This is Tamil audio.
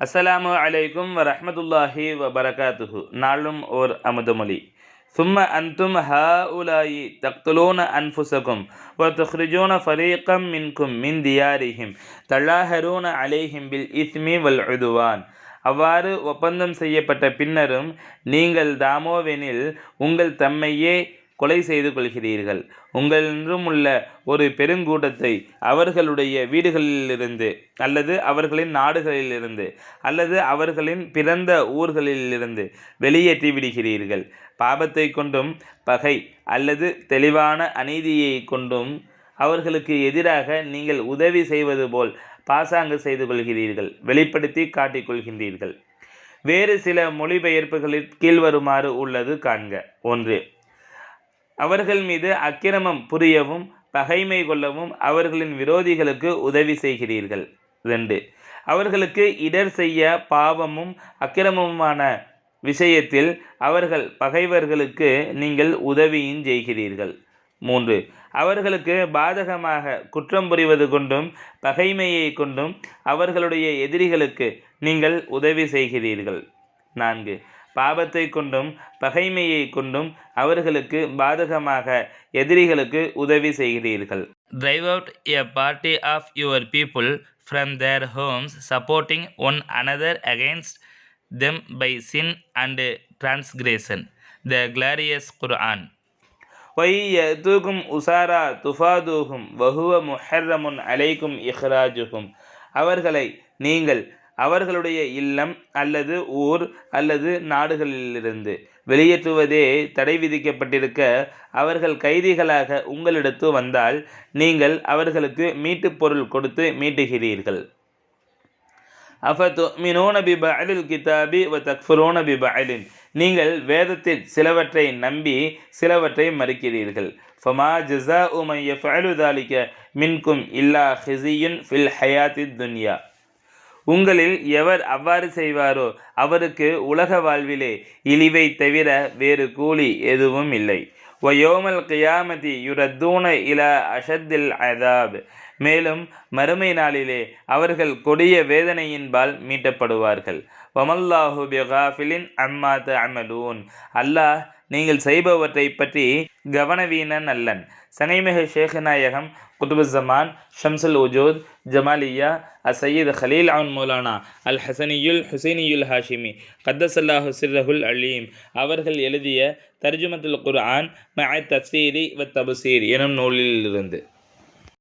அஸ்ஸலாமு அலைக்கும் வ வபரகாத்துஹு. நாளும் ஓர் அமுதமொழி ثم أنتم ஹா உலாயி أنفسكم وتخرجون فريقا منكم ஃபரீகம் ديارهم மின் தியாரிஹிம் بالإثم والعدوان இஸ்மி அவ்வாறு ஒப்பந்தம் செய்யப்பட்ட பின்னரும் நீங்கள் தாமோவெனில் உங்கள் தம்மையே கொலை செய்து கொள்கிறீர்கள். உங்களிடம் உள்ள ஒரு பெருங்கூட்டத்தை அவர்களுடைய வீடுகளிலிருந்து அல்லது அவர்களின் நாடுகளிலிருந்து அல்லது அவர்களின் பிறந்த ஊர்களிலிருந்து வெளியேற்றி விடுகிறீர்கள். பாபத்தை கொண்டும் பகை அல்லது தெளிவான அநீதியை கொண்டும் அவர்களுக்கு எதிராக நீங்கள் உதவி செய்வது போல் பாசாங்கு செய்து கொள்கிறீர்கள். வெளிப்படுத்தி காட்டிக்கொள்கின்றீர்கள் வேறு சில மொழிபெயர்ப்புகளில் கீழ்வருமாறு உள்ளது காண்க. ஒன்று அவர்கள் மீது அக்கிரமம் புரியவும் பகைமை கொள்ளவும் அவர்களின் விரோதிகளுக்கு உதவி செய்கிறீர்கள். ரெண்டு அவர்களுக்கு இடர் செய்ய பாவமும் அக்கிரமமுமான விஷயத்தில் அவர்கள் பகைவர்களுக்கு நீங்கள் உதவியும் செய்கிறீர்கள். மூன்று அவர்களுக்கு பாதகமாக குற்றம் புரிவது கொண்டும் பகைமையை கொண்டும் அவர்களுடைய எதிரிகளுக்கு நீங்கள் உதவி செய்கிறீர்கள். நான்கு பாவத்தை கொண்டும் பகைமையை கொண்டும் அவர்களுக்கு பாதகமாக எதிரிகளுக்கு உதவி செய்கிறீர்கள். Drive out a party of your people from their homes supporting one another against them by sin and transgression the glorious Quran Y தூகும் உசாரா துஃபாதூகும் வஹுவ முஹர்ரமுன் அலைக்கும் இஹ்ராஜுகும் அவர்களை நீங்கள் அவர்களுடைய இல்லம் அல்லது ஊர் அல்லது நாடுகளிலிருந்து வெளியேற்றுவதே தடை விதிக்கப்பட்டிருக்க அவர்கள் கைதிகளாக உங்களிடத்து வந்தால் நீங்கள் அவர்களுக்கு மீட்டுப் பொருள் கொடுத்து மீட்டுகிறீர்கள். அஃபத்துமினூன பி பஅலில் கிதாபி வ தக்ஃபுரூன பி நீங்கள் வேதத்தில் சிலவற்றை நம்பி சிலவற்றை மறுக்கிறீர்கள். ஃபமா ஜஸா உமை யஃபஅலு மின்கும் இல்லா ஹிசியுன் ஃபில் ஹயாத்தி துன்யா. உங்களில் எவர் அவ்வாறு செய்வாரோ அவருக்கு உலக வாழ்விலே இழிவை தவிர வேறு கூலி எதுவும் இல்லை. ஒயோமல் கியாமதி யுரத்தூன இல அஷத்தில் அதாப். மேலும் மறுமை நாளிலே அவர்கள் கொடிய வேதனையின்பால் மீட்டப்படுவார்கள். வமல்லாஹு பிகாஃபிலின் அம்மாத் அமலூன் அல்லாஹ் நீங்கள் செய்பவற்றை பற்றி கவனவீனன் அல்லன். சனைமிகு ஷேഖநாயகம் குதுபுஸ்ஸமான் ஷம்சுல் உஜூத் ஜமாலியா அசையீத் ஹலீல் அவன் மௌலானா அல் ஹசனியுல் ஹுசைனியுல் ஹாஷிமி கத்தசல்லா சிர்ரஹுல் அலீம். அவர்கள் எழுதிய தர்ஜுமத்துல் குர்ஆன் மஅ தஃசீரி வ தபுசீர் எனும் நூலிலிருந்து.